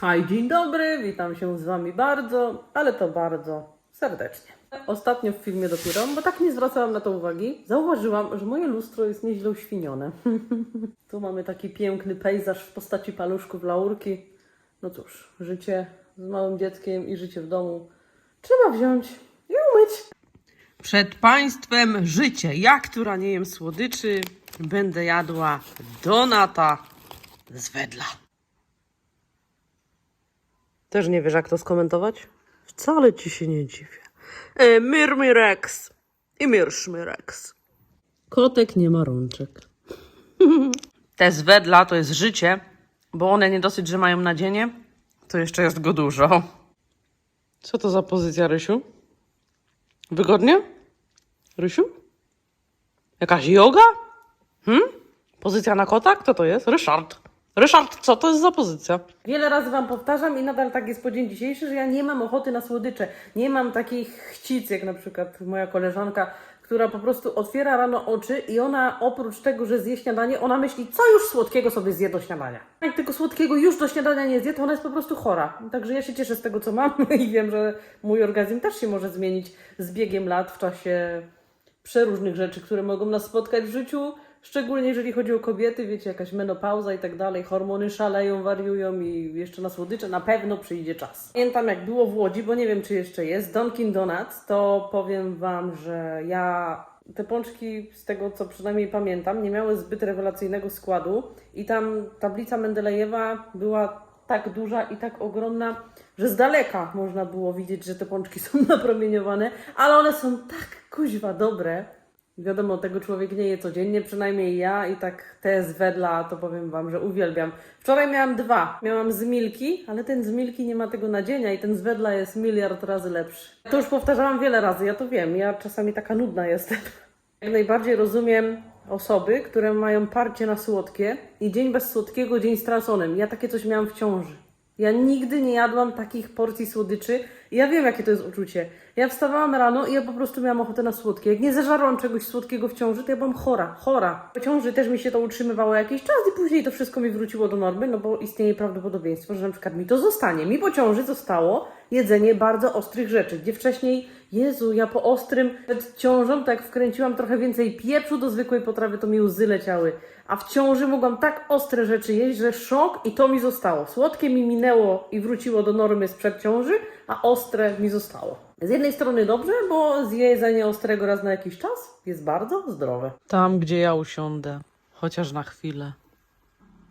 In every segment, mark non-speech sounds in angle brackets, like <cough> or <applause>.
Hej, dzień dobry, witam się z Wami bardzo, ale to bardzo serdecznie. Ostatnio w filmie dopiero, bo tak nie zwracałam na to uwagi, zauważyłam, że moje lustro jest nieźle uświnione. <laughs> tu mamy taki piękny pejzaż w postaci paluszków laurki. No cóż, życie z małym dzieckiem i życie w domu trzeba wziąć i umyć. Przed Państwem życie. Ja, która nie jem słodyczy, będę jadła donata z wedla. Też nie wiesz, jak to skomentować? Wcale ci się nie dziwię. E, Mirmirex i Mirszmirex. Kotek nie ma rączek. <laughs> Te z wedla to jest życie, bo one nie dosyć, że mają nadzienie, to jeszcze jest go dużo. Co to za pozycja, Rysiu? Wygodnie? Rysiu? Jakaś yoga? Hmm? Pozycja na kota? Kto to jest? Ryszard. Ryszard, co to jest za pozycja? Wiele razy Wam powtarzam i nadal tak jest po dzień dzisiejszy, że ja nie mam ochoty na słodycze. Nie mam takich chcic, jak na przykład moja koleżanka, która po prostu otwiera rano oczy i ona oprócz tego, że zje śniadanie, ona myśli, co już słodkiego sobie zje do śniadania. Jak tylko słodkiego już do śniadania nie zje, to ona jest po prostu chora. Także ja się cieszę z tego, co mam <laughs> i wiem, że mój organizm też się może zmienić z biegiem lat w czasie przeróżnych rzeczy, które mogą nas spotkać w życiu, szczególnie jeżeli chodzi o kobiety, wiecie, jakaś menopauza i tak dalej, hormony szaleją, wariują i jeszcze na słodycze na pewno przyjdzie czas. Pamiętam jak było w Łodzi, bo nie wiem czy jeszcze jest, Dunkin Donuts, to powiem Wam, że ja te pączki, z tego co przynajmniej pamiętam, nie miały zbyt rewelacyjnego składu i tam tablica Mendelejewa była tak duża i tak ogromna, że z daleka można było widzieć, że te pączki są <laughs> napromieniowane, ale one są tak kuźwa dobre. Wiadomo, tego człowiek nie je codziennie, przynajmniej ja i tak te z wedla to powiem Wam, że uwielbiam. Wczoraj miałam dwa. Miałam z Milki, ale ten z Milki nie ma tego nadzienia i ten z wedla jest miliard razy lepszy. To już powtarzałam wiele razy, ja to wiem, ja czasami taka nudna jestem. <laughs> Jak najbardziej rozumiem osoby, które mają parcie na słodkie i dzień bez słodkiego, dzień straconym. Ja takie coś miałam w ciąży. Ja nigdy nie jadłam takich porcji słodyczy. Ja wiem, jakie to jest uczucie. Ja wstawałam rano i ja po prostu miałam ochotę na słodkie. Jak nie zażarłam czegoś słodkiego w ciąży, to ja byłam chora, chora. Po ciąży też mi się to utrzymywało jakiś czas i później to wszystko mi wróciło do normy, no bo istnieje prawdopodobieństwo, że na przykład mi to zostanie. Mi po ciąży zostało jedzenie bardzo ostrych rzeczy, gdzie wcześniej, Jezu, ja po ostrym przed ciążą, tak wkręciłam trochę więcej pieprzu do zwykłej potrawy, to mi łzy leciały. A w ciąży mogłam tak ostre rzeczy jeść, że szok i to mi zostało. Słodkie mi minęło i wróciło do normy sprzed ciąży, a ostre mi zostało. Z jednej strony dobrze, bo zjedzenie ostrego raz na jakiś czas jest bardzo zdrowe. Tam, gdzie ja usiądę, chociaż na chwilę.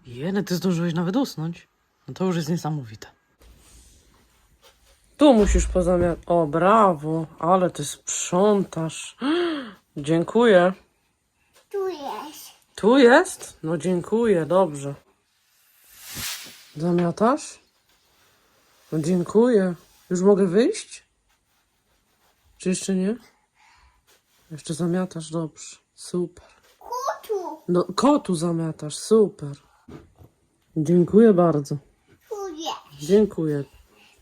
Jene, ty zdążyłeś nawet usnąć? No to już jest niesamowite. Tu musisz pozamiatać. O, brawo, ale ty sprzątasz. <gasps> Dziękuję. Tu jest. Tu jest? No dziękuję, dobrze. Zamiatasz? No dziękuję. Już mogę wyjść? Czy jeszcze nie? Jeszcze zamiatasz, dobrze. Super. Kutu. No, kotu zamiatasz, super. Dziękuję bardzo. Dziękuję.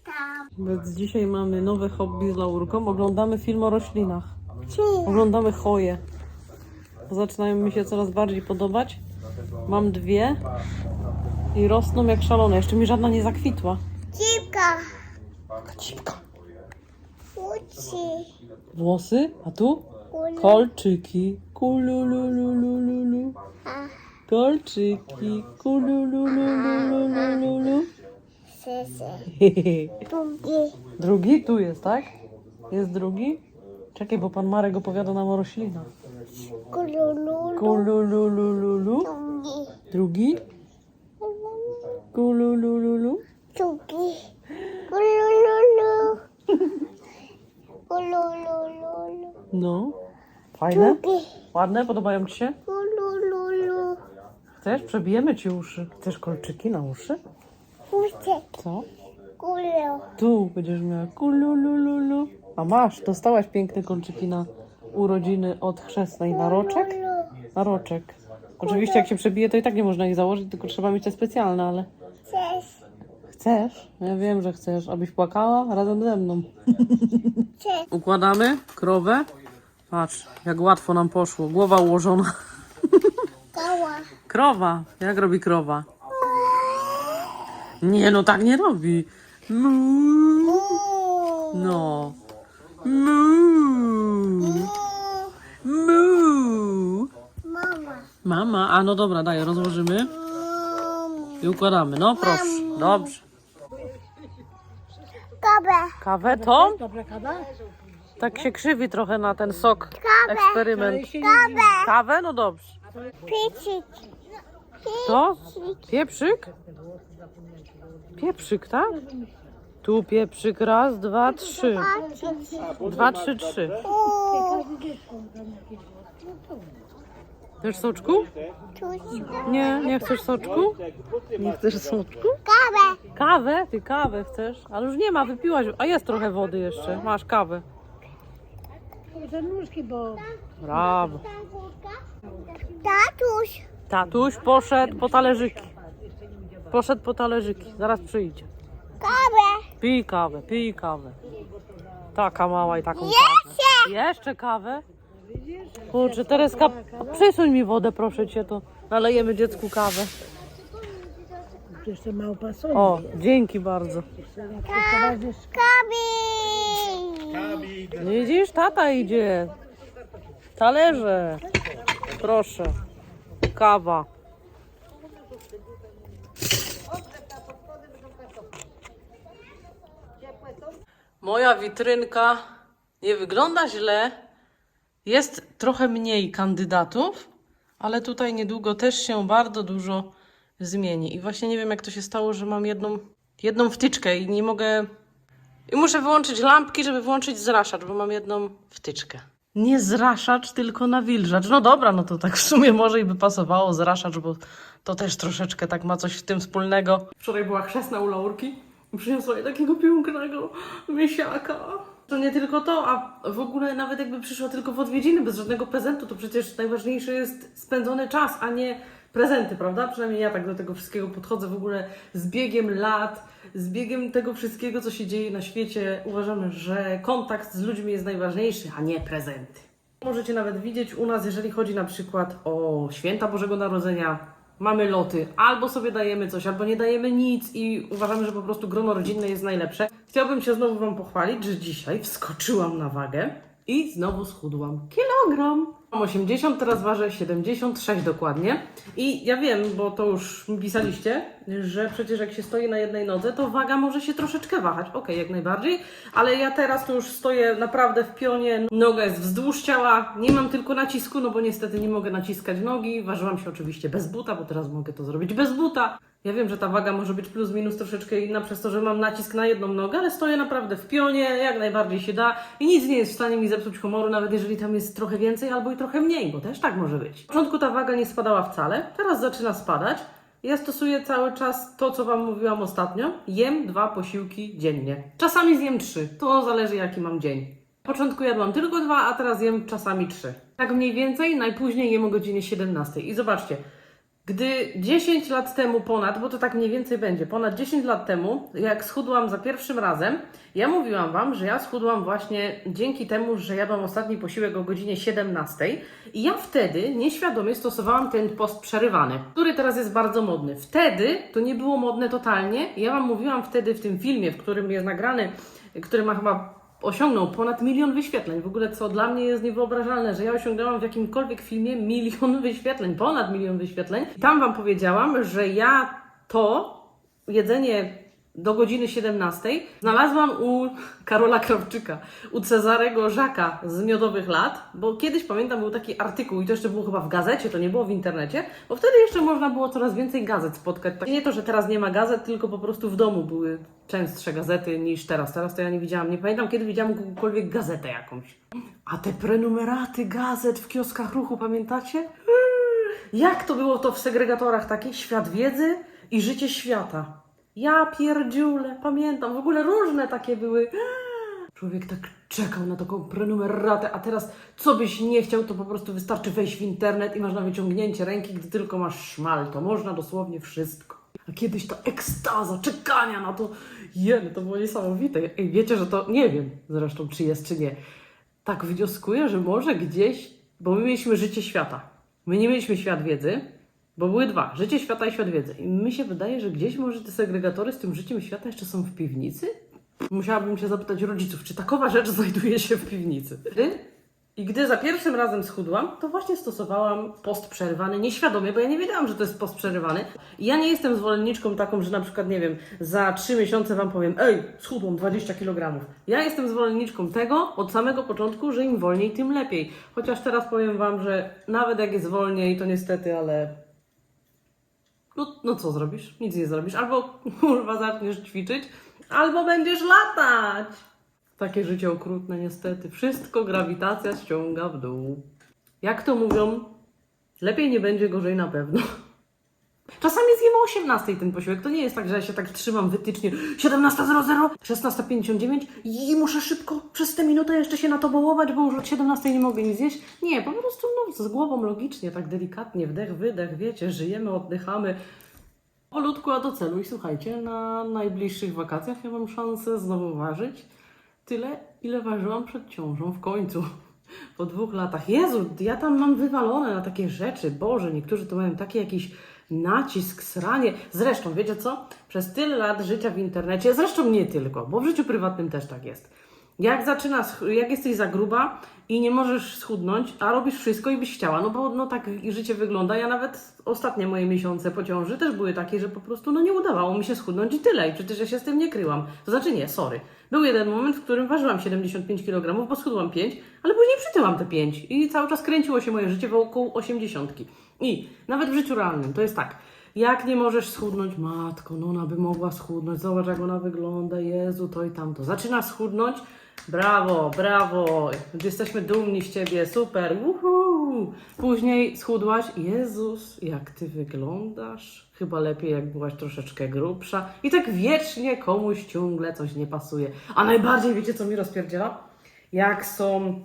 Tam. Więc dzisiaj mamy nowe hobby z Laurką. Oglądamy film o roślinach. Czy. Oglądamy choje. Zaczynają mi się coraz bardziej podobać. Mam dwie i rosną jak szalone. Jeszcze mi żadna nie zakwitła. Cipka. Cipka. Kuci. Włosy, a tu Kuli. kolczyki. Kulululululu. Kolczyki. Kulululululu. <laughs> Drugi. Drugi tu jest, tak? Jest drugi? Czekaj, bo pan Marek opowiada nam o roślinach. Kulululu. Kululululu. Drugi. Drugi? Kululululu. Drugi. Kulululu. No. Fajne? Drugi. Ładne? Podobają ci się? Chcesz? Przebijemy ci uszy. Chcesz kolczyki na uszy? Co? Kulo. Tu będziesz miała kululululu. A masz, dostałaś piękne kolczyki na urodziny od chrzestnej. Na roczek? Na roczek. Oczywiście jak się przebije, to i tak nie można ich założyć, tylko trzeba mieć te specjalne, ale... Chcesz? Ja wiem, że chcesz. Abyś płakała razem ze mną. Układamy krowę. Patrz, jak łatwo nam poszło. Głowa ułożona. Kała. Krowa. Jak robi krowa? Nie, no tak nie robi. Mu. No. Mu. Mu. Mama. Mama, a no dobra, daj, rozłożymy i układamy. No proszę, dobrze. Kawę. Kawę tą? Dobra kawa? Tak się krzywi trochę na ten sok. Kawę. Eksperyment. Kawę. Kawę? No dobrze. Picić. To? Pieprzyk? Pieprzyk, tak? Tu pieprzyk, raz, dwa, trzy. Dwa, trzy, trzy. Chcesz soczku? Nie, nie chcesz soczku? Nie chcesz soczku? Kawę. Kawę? Ty kawę chcesz? Ale już nie ma, wypiłaś. A jest trochę wody jeszcze. Masz kawę. Nóżki, bo Brawo. Tatuś. Tatuś poszedł po talerzyki. Poszedł po talerzyki. Zaraz przyjdzie. Kawę. Pij kawę, pij kawę. Taka mała i taką kawę. Jeszcze kawę? Kurczę, Tereska, przysuń mi wodę, proszę cię, to nalejemy dziecku kawę. to mało pasuje. O, dzięki bardzo. Kawi. Widzisz, tata idzie. Talerze. Proszę. Kawa. Moja witrynka nie wygląda źle. Jest trochę mniej kandydatów, ale tutaj niedługo też się bardzo dużo zmieni. I właśnie nie wiem, jak to się stało, że mam jedną, jedną wtyczkę i nie mogę i muszę wyłączyć lampki, żeby włączyć zraszacz, bo mam jedną wtyczkę. Nie zraszacz, tylko nawilżacz. No dobra, no to tak w sumie może i by pasowało zraszacz, bo to też troszeczkę tak ma coś w tym wspólnego. Wczoraj była chrzestna u Laurki przyniosła jej takiego pięknego miesiaka. To nie tylko to, a w ogóle nawet jakby przyszła tylko w odwiedziny bez żadnego prezentu, to przecież najważniejszy jest spędzony czas, a nie prezenty, prawda? Przynajmniej ja tak do tego wszystkiego podchodzę w ogóle z biegiem lat, z biegiem tego wszystkiego, co się dzieje na świecie. Uważamy, że kontakt z ludźmi jest najważniejszy, a nie prezenty. Możecie nawet widzieć u nas, jeżeli chodzi na przykład o święta Bożego Narodzenia, mamy loty, albo sobie dajemy coś, albo nie dajemy nic i uważamy, że po prostu grono rodzinne jest najlepsze. Chciałabym się znowu Wam pochwalić, że dzisiaj wskoczyłam na wagę i znowu schudłam kilogram. Mam 80, teraz ważę 76 dokładnie. I ja wiem, bo to już mi pisaliście, że przecież jak się stoi na jednej nodze, to waga może się troszeczkę wahać. Okej, jak najbardziej, ale ja teraz to już stoję naprawdę w pionie. Noga jest wzdłuż ciała, nie mam tylko nacisku, no bo niestety nie mogę naciskać nogi. Ważyłam się oczywiście bez buta, bo teraz mogę to zrobić bez buta. Ja wiem, że ta waga może być plus minus troszeczkę inna przez to, że mam nacisk na jedną nogę, ale stoję naprawdę w pionie, jak najbardziej się da i nic nie jest w stanie mi zepsuć humoru, nawet jeżeli tam jest trochę więcej albo i trochę mniej, bo też tak może być. W początku ta waga nie spadała wcale, teraz zaczyna spadać. Ja stosuję cały czas to, co Wam mówiłam ostatnio. Jem dwa posiłki dziennie. Czasami zjem trzy, to zależy jaki mam dzień. W początku jadłam tylko dwa, a teraz jem czasami trzy. Tak mniej więcej, najpóźniej jem o godzinie 17. I zobaczcie, gdy 10 lat temu ponad, bo to tak mniej więcej będzie, ponad 10 lat temu, jak schudłam za pierwszym razem, ja mówiłam Wam, że ja schudłam właśnie dzięki temu, że jadłam ostatni posiłek o godzinie 17 i ja wtedy nieświadomie stosowałam ten post przerywany, który teraz jest bardzo modny. Wtedy to nie było modne totalnie. Ja Wam mówiłam wtedy w tym filmie, w którym jest nagrany, który ma chyba osiągnął ponad milion wyświetleń. W ogóle co dla mnie jest niewyobrażalne, że ja osiągnęłam w jakimkolwiek filmie milion <laughs> wyświetleń, ponad milion wyświetleń. I tam Wam powiedziałam, że ja to jedzenie do godziny 17 znalazłam u Karola Krawczyka, u Cezarego Żaka z Miodowych Lat, bo kiedyś pamiętam był taki artykuł i to jeszcze było chyba w gazecie, to nie było w internecie, bo wtedy jeszcze można było coraz więcej gazet spotkać. Nie to, że teraz nie ma gazet, tylko po prostu w domu były częstsze gazety niż teraz. Teraz to ja nie widziałam, nie pamiętam kiedy widziałam kogokolwiek gazetę jakąś. A te prenumeraty gazet w kioskach ruchu, pamiętacie? Jak to było to w segregatorach takich? Świat wiedzy i życie świata. Ja pierdziule, pamiętam, w ogóle różne takie były. Człowiek tak czekał na taką prenumeratę, a teraz co byś nie chciał, to po prostu wystarczy wejść w internet i masz na wyciągnięcie ręki, gdy tylko masz szmal, to można dosłownie wszystko. A kiedyś ta ekstaza czekania na to, jeny, to było niesamowite. Ej, wiecie, że to, nie wiem zresztą, czy jest, czy nie. Tak wnioskuję, że może gdzieś, bo my mieliśmy życie świata. My nie mieliśmy świat wiedzy, Bo były dwa, życie świata i świat wiedzy. I mi się wydaje, że gdzieś może te segregatory z tym życiem świata jeszcze są w piwnicy? Musiałabym się zapytać rodziców, czy takowa rzecz <laughs> znajduje się w piwnicy. I gdy za pierwszym razem schudłam, to właśnie stosowałam post przerywany nieświadomie, bo ja nie wiedziałam, że to jest post przerywany. I ja nie jestem zwolenniczką taką, że na przykład, nie wiem, za trzy miesiące Wam powiem, ej, schudłam 20 kg. Ja jestem zwolenniczką tego od samego początku, że im wolniej, tym lepiej. Chociaż teraz powiem Wam, że nawet jak jest wolniej, to niestety, ale no, no co zrobisz? Nic nie zrobisz. Albo <laughs> kurwa zaczniesz ćwiczyć, albo będziesz latać. Takie życie okrutne niestety. Wszystko grawitacja ściąga w dół. Jak to mówią, lepiej nie będzie, gorzej na pewno. <laughs> Czasami zjemy o 18 ten posiłek. To nie jest tak, że ja się tak trzymam wytycznie 17.00, 16.59 i muszę szybko przez tę minutę jeszcze się natobołować, bo już od 17 nie mogę nic zjeść. Nie, po prostu no, z głową logicznie, tak delikatnie, wdech, wydech, wiecie, żyjemy, oddychamy. Polutku, a do celu. I słuchajcie, na najbliższych wakacjach ja mam szansę znowu ważyć tyle, ile ważyłam przed ciążą w końcu. Po dwóch latach. Jezu, ja tam mam wywalone na takie rzeczy. Boże, niektórzy to mają taki jakiś nacisk, sranie. Zresztą, wiecie co? Przez tyle lat życia w internecie, zresztą nie tylko, bo w życiu prywatnym też tak jest. Jak zaczyna, sch- jak jesteś za gruba i nie możesz schudnąć, a robisz wszystko i byś chciała, no bo no tak życie wygląda. Ja nawet ostatnie moje miesiące po ciąży też były takie, że po prostu no nie udawało mi się schudnąć i tyle. I przecież ja się z tym nie kryłam. To znaczy nie, sorry. Był jeden moment, w którym ważyłam 75 kg, bo schudłam 5, ale później przytyłam te 5 i cały czas kręciło się moje życie wokół 80. I nawet w życiu realnym to jest tak. Jak nie możesz schudnąć, matko, no ona by mogła schudnąć, zobacz jak ona wygląda, Jezu, to i tamto. Zaczyna schudnąć, brawo, brawo, jesteśmy dumni z Ciebie, super, uhu. Później schudłaś, Jezus, jak Ty wyglądasz, chyba lepiej jak byłaś troszeczkę grubsza. I tak wiecznie komuś ciągle coś nie pasuje. A najbardziej, wiecie co mi rozpierdziela? Jak są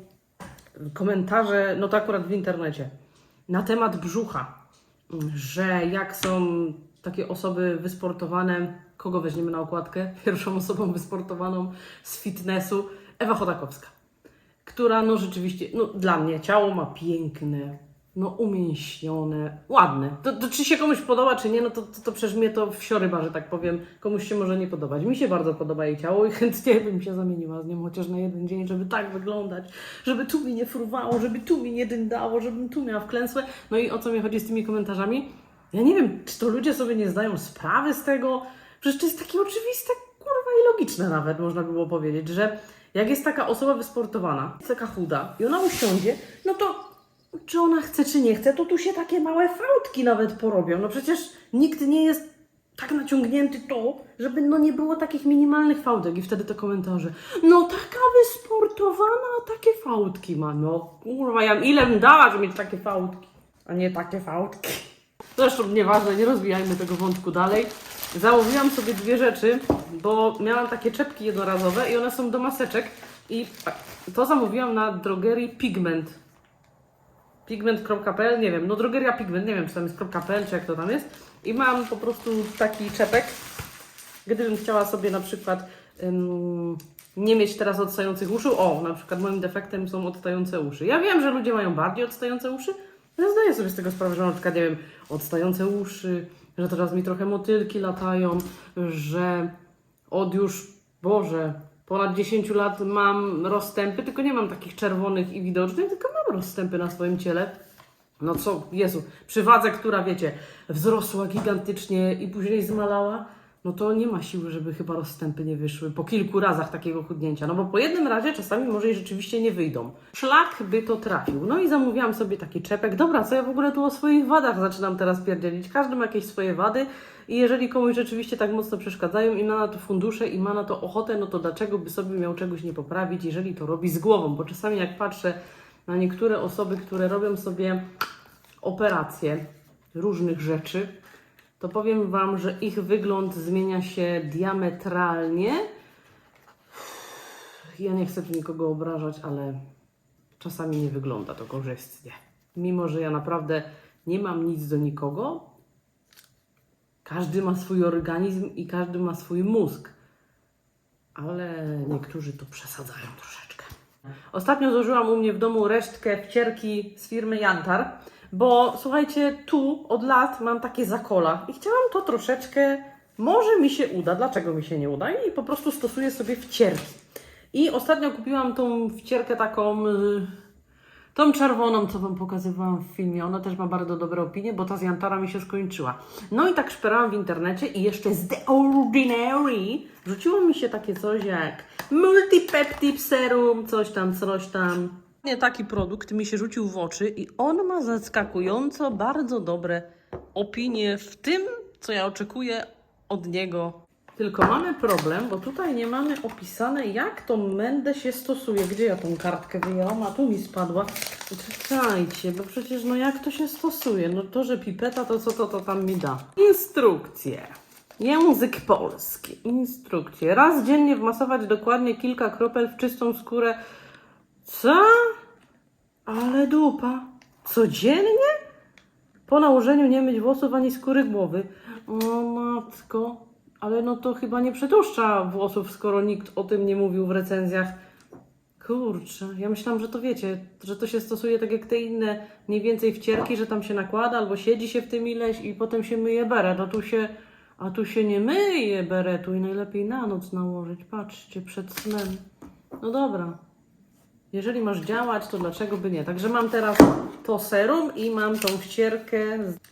komentarze, no to akurat w internecie, na temat brzucha, że jak są takie osoby wysportowane, kogo weźmiemy na okładkę? <laughs> Pierwszą osobą wysportowaną z fitnessu, Ewa Chodakowska, która no rzeczywiście, no dla mnie ciało ma piękne, no umięśnione, ładne. To, to czy się komuś podoba, czy nie, no to, to, to przecież mnie to wsioryba, że tak powiem, komuś się może nie podobać. Mi się bardzo podoba jej ciało i <laughs> chętnie bym się zamieniła z nią chociaż na jeden dzień, żeby tak wyglądać, żeby tu mi nie fruwało, żeby tu mi nie dyndało, żebym tu miała wklęsłe. No i o co mi chodzi z tymi komentarzami? Ja nie wiem, czy to ludzie sobie nie zdają sprawy z tego, przecież to jest takie oczywiste, kurwa i logiczne nawet, można by było powiedzieć, że jak jest taka osoba wysportowana, taka chuda i ona usiądzie, no to czy ona chce, czy nie chce, to tu się takie małe fałdki nawet porobią. No przecież nikt nie jest tak naciągnięty to, żeby no nie było takich minimalnych fałdek i wtedy te komentarze. No taka wysportowana, a takie fałdki ma. No kurwa, ja ile bym dała, żeby mieć takie fałdki, a nie takie fałdki. Zresztą nieważne, nie rozwijajmy tego wątku dalej. Zamówiłam sobie dwie rzeczy, bo miałam takie czepki jednorazowe i one są do maseczek i to zamówiłam na drogerii Pigment pigment.pl, nie wiem, no drogeria pigment, nie wiem czy tam jest .pl, czy jak to tam jest. I mam po prostu taki czepek, gdybym chciała sobie na przykład ym, nie mieć teraz odstających uszu, o, na przykład moim defektem są odstające uszy. Ja wiem, że ludzie mają bardziej odstające uszy, ale zdaję sobie z tego sprawę, że na przykład, nie wiem, odstające uszy, że teraz mi trochę motylki latają, że od już, Boże, ponad 10 lat mam rozstępy, tylko nie mam takich czerwonych i widocznych, tylko mam rozstępy na swoim ciele. No co, Jezu, przy wadze, która wiecie, wzrosła gigantycznie i później zmalała, no to nie ma siły, żeby chyba rozstępy nie wyszły po kilku razach takiego chudnięcia. No bo po jednym razie czasami może i rzeczywiście nie wyjdą. Szlak by to trafił. No i zamówiłam sobie taki czepek. Dobra, co ja w ogóle tu o swoich wadach zaczynam teraz pierdzielić? Każdy ma jakieś swoje wady i jeżeli komuś rzeczywiście tak mocno przeszkadzają i ma na to fundusze i ma na to ochotę, no to dlaczego by sobie miał czegoś nie poprawić, jeżeli to robi z głową? Bo czasami jak patrzę na niektóre osoby, które robią sobie operacje różnych rzeczy, to powiem Wam, że ich wygląd zmienia się diametralnie. Ja nie chcę tu nikogo obrażać, ale czasami nie wygląda to korzystnie. Mimo, że ja naprawdę nie mam nic do nikogo, każdy ma swój organizm i każdy ma swój mózg. Ale niektórzy to przesadzają troszeczkę. Ostatnio złożyłam u mnie w domu resztkę wcierki z firmy Jantar, Bo słuchajcie, tu od lat mam takie zakola i chciałam to troszeczkę, może mi się uda, dlaczego mi się nie uda i po prostu stosuję sobie wcierki. I ostatnio kupiłam tą wcierkę taką, y, tą czerwoną, co Wam pokazywałam w filmie. Ona też ma bardzo dobre opinie, bo ta z Jantara mi się skończyła. No i tak szperałam w internecie i jeszcze z The Ordinary rzuciło mi się takie coś jak Multipeptide Serum, coś tam, coś tam. Nie taki produkt mi się rzucił w oczy i on ma zaskakująco bardzo dobre opinie w tym, co ja oczekuję od niego. Tylko mamy problem, bo tutaj nie mamy opisane, jak tą mędę się stosuje. Gdzie ja tą kartkę wyjęłam? A tu mi spadła. Czekajcie, bo przecież no jak to się stosuje? No to, że pipeta, to co to, to tam mi da? Instrukcje. Język polski. Instrukcje. Raz dziennie wmasować dokładnie kilka kropel w czystą skórę. Co? Ale dupa. Codziennie? Po nałożeniu nie myć włosów ani skóry głowy. O matko, ale no to chyba nie przetłuszcza włosów, skoro nikt o tym nie mówił w recenzjach. Kurczę, ja myślałam, że to wiecie, że to się stosuje tak jak te inne mniej więcej wcierki, że tam się nakłada albo siedzi się w tym ileś i potem się myje beret, a tu się, a tu się nie myje beretu i najlepiej na noc nałożyć, patrzcie, przed snem. No dobra, jeżeli masz działać, to dlaczego by nie? Także mam teraz to serum i mam tą ścierkę.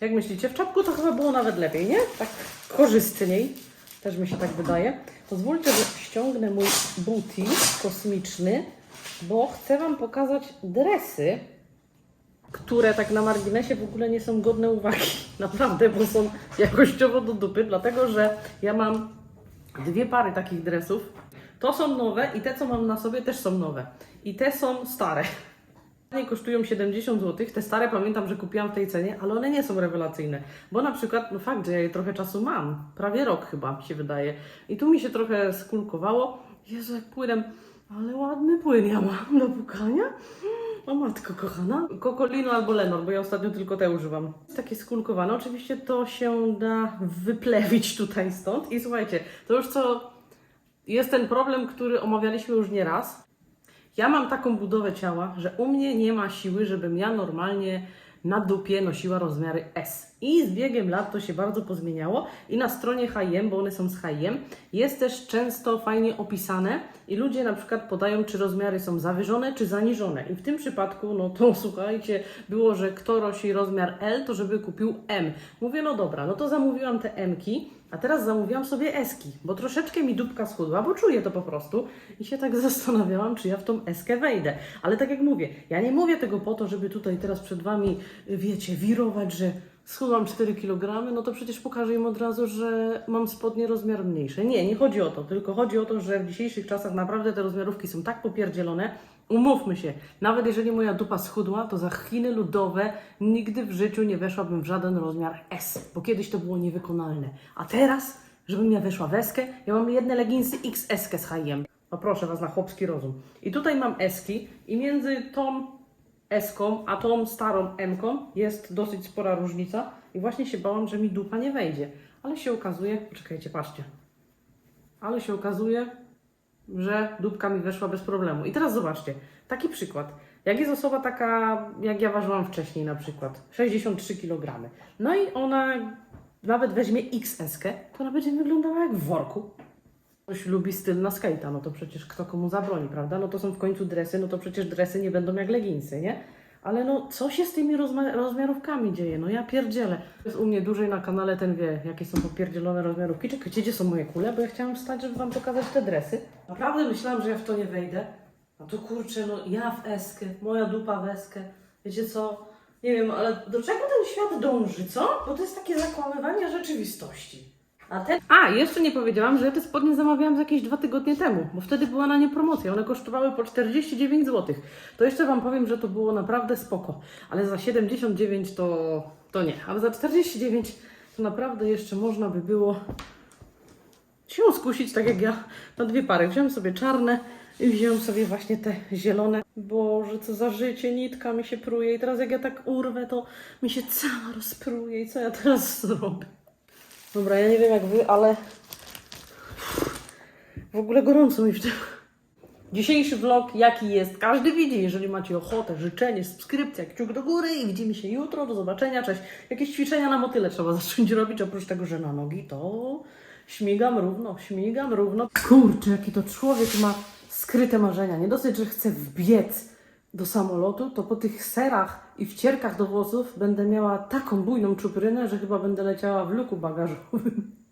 Jak myślicie, w czapku to chyba było nawet lepiej, nie? Tak korzystniej. Też mi się tak wydaje. Pozwólcie, że ściągnę mój booty kosmiczny, bo chcę Wam pokazać dresy, które tak na marginesie w ogóle nie są godne uwagi. <laughs> Naprawdę, bo są jakościowo do dupy, dlatego że ja mam dwie pary takich dresów. To są nowe i te, co mam na sobie, też są nowe. I te są stare. One kosztują 70 zł. Te stare pamiętam, że kupiłam w tej cenie, ale one nie są rewelacyjne. Bo na przykład, no fakt, że ja je trochę czasu mam, prawie rok chyba mi się wydaje. I tu mi się trochę skulkowało. Jezu, jak płynem, ale ładny płyn ja mam do pukania. O matko kochana. Kokolino albo Lenor, bo ja ostatnio tylko te używam. Takie skulkowane. Oczywiście to się da wyplewić tutaj stąd. I słuchajcie, to już co jest ten problem, który omawialiśmy już nie raz. Ja mam taką budowę ciała, że u mnie nie ma siły, żebym ja normalnie na dupie nosiła rozmiary S. I z biegiem lat to się bardzo pozmieniało. I na stronie H&M, bo one są z H&M, jest też często fajnie opisane i ludzie na przykład podają, czy rozmiary są zawyżone, czy zaniżone. I w tym przypadku, no to <laughs> słuchajcie, było, że kto nosi rozmiar L, to żeby kupił M. Mówię, no dobra, no to zamówiłam te M-ki, a teraz zamówiłam sobie eski, bo troszeczkę mi dupka schudła, bo czuję to po prostu i się tak <laughs> zastanawiałam, czy ja w tą eskę wejdę. Ale tak jak mówię, ja nie mówię tego po to, żeby tutaj teraz przed Wami, wiecie, wirować, że schudłam 4 kg, no to przecież pokażę im od razu, że mam spodnie rozmiar mniejszy. Nie, nie chodzi o to, tylko chodzi o to, że w dzisiejszych czasach naprawdę te rozmiarówki są tak popierdzielone, Umówmy się, nawet jeżeli moja dupa schudła, to za Chiny ludowe nigdy w życiu nie weszłabym w żaden rozmiar S, bo kiedyś to było niewykonalne. A teraz, żebym ja weszła w eskę, ja mam jedne leginsy XS z H&M. No proszę Was na chłopski rozum. I tutaj mam eski i między tą eską, a tą starą M-ką jest dosyć spora różnica i właśnie się bałam, że mi dupa nie wejdzie. Ale się okazuje, poczekajcie, patrzcie. Ale się okazuje, że dupka mi weszła bez problemu. I teraz zobaczcie, taki przykład. Jak jest osoba taka, jak ja ważyłam wcześniej na przykład, 63 kg, no i ona nawet weźmie XS, to ona będzie wyglądała jak w worku. Ktoś lubi styl na skate'a, no to przecież kto komu zabroni, prawda? No to są w końcu dresy, no to przecież dresy nie będą jak leginsy, nie? Ale no, co się z tymi rozmiarówkami dzieje? No ja pierdzielę. Jest u mnie dłużej na kanale, ten wie, jakie są popierdzielone rozmiarówki. Czekajcie, gdzie są moje kule? Bo ja chciałam wstać, żeby Wam pokazać te dresy. Naprawdę myślałam, że ja w to nie wejdę. No to kurczę, no ja w eskę, moja dupa w eskę. Wiecie co? Nie wiem, ale do czego ten świat dąży, co? Bo to jest takie zakłamywanie rzeczywistości. A, te... A, jeszcze nie powiedziałam, że ja te spodnie zamawiałam z jakieś dwa tygodnie temu, bo wtedy była na nie promocja. One kosztowały po 49 zł. To jeszcze Wam powiem, że to było naprawdę spoko, ale za 79 to, to nie. Ale za 49 to naprawdę jeszcze można by było się skusić, tak jak ja, na dwie pary. Wziąłem sobie czarne i wziąłem sobie właśnie te zielone. Boże, co za życie, nitka mi się pruje i teraz jak ja tak urwę, to mi się cała rozpruje i co ja teraz zrobię? Dobra, ja nie wiem jak wy, ale w ogóle gorąco mi w tym. Dzisiejszy vlog jaki jest, każdy widzi. Jeżeli macie ochotę, życzenie, subskrypcja, kciuk do góry i widzimy się jutro. Do zobaczenia, cześć. Jakieś ćwiczenia na motyle trzeba <laughs> zacząć robić, oprócz tego, że na nogi to śmigam równo, śmigam równo. Kurczę, jaki to człowiek ma skryte marzenia. Nie dosyć, że chce wbiec do samolotu, to po tych serach i wcierkach do włosów będę miała taką bujną czuprynę, że chyba będę leciała w luku bagażowym.